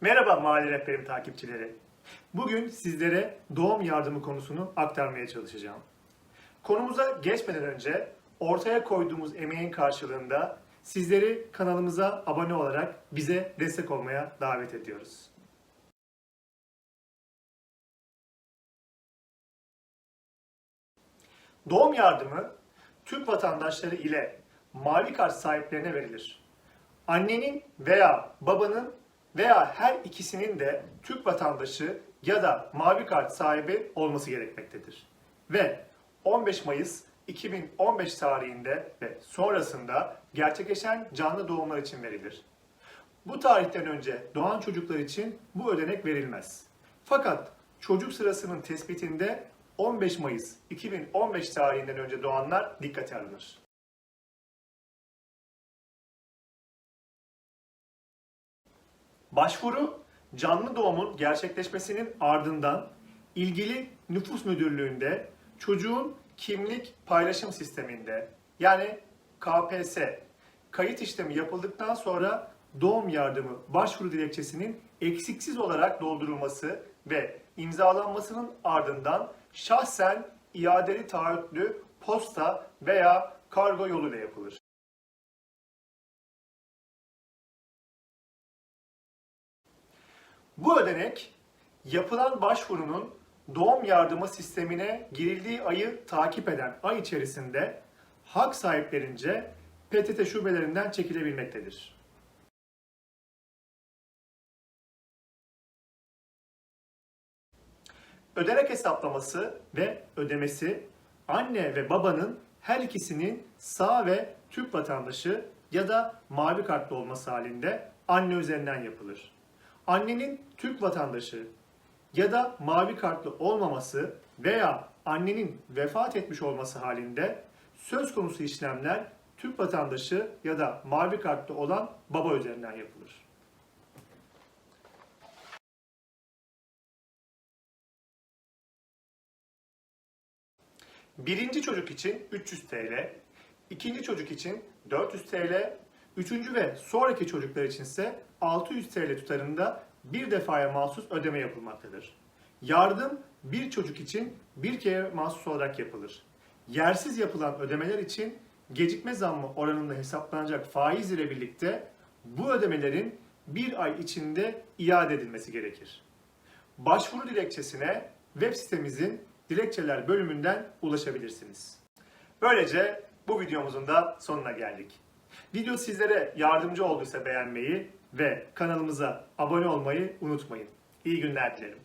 Merhaba Mahalle Rehberim takipçileri. Bugün sizlere doğum yardımı konusunu aktarmaya çalışacağım. Konumuza geçmeden önce ortaya koyduğumuz emeğin karşılığında sizleri kanalımıza abone olarak bize destek olmaya davet ediyoruz. Doğum yardımı Türk vatandaşları ile mavi kart sahiplerine verilir. Annenin veya babanın veya her ikisinin de Türk vatandaşı ya da mavi kart sahibi olması gerekmektedir. Ve 15 Mayıs 2015 tarihinde ve sonrasında gerçekleşen canlı doğumlar için verilir. Bu tarihten önce doğan çocuklar için bu ödenek verilmez. Fakat çocuk sırasının tespitinde 15 Mayıs 2015 tarihinden önce doğanlar dikkate alınır. Başvuru canlı doğumun gerçekleşmesinin ardından ilgili nüfus müdürlüğünde çocuğun kimlik paylaşım sisteminde yani KPS kayıt işlemi yapıldıktan sonra doğum yardımı başvuru dilekçesinin eksiksiz olarak doldurulması ve imzalanmasının ardından şahsen iadeli taahhütlü posta veya kargo yoluyla yapılır. Bu ödenek yapılan başvurunun doğum yardımı sistemine girildiği ayı takip eden ay içerisinde hak sahiplerince PTT şubelerinden çekilebilmektedir. Ödenek hesaplaması ve ödemesi anne ve babanın her ikisinin sağ ve Türk vatandaşı ya da mavi kartlı olması halinde anne üzerinden yapılır. Annenin Türk vatandaşı ya da mavi kartlı olmaması veya annenin vefat etmiş olması halinde söz konusu işlemler Türk vatandaşı ya da mavi kartlı olan baba üzerinden yapılır. Birinci çocuk için 300 TL, ikinci çocuk için 400 TL, üçüncü ve sonraki çocuklar için ise 600 TL tutarında bir defaya mahsus ödeme yapılmaktadır. Yardım bir çocuk için bir kere mahsus olarak yapılır. Yersiz yapılan ödemeler için gecikme zammı oranında hesaplanacak faiz ile birlikte bu ödemelerin bir ay içinde iade edilmesi gerekir. Başvuru dilekçesine web sitemizin dilekçeler bölümünden ulaşabilirsiniz. Böylece bu videomuzun da sonuna geldik. Video sizlere yardımcı olduysa beğenmeyi ve kanalımıza abone olmayı unutmayın. İyi günler dilerim.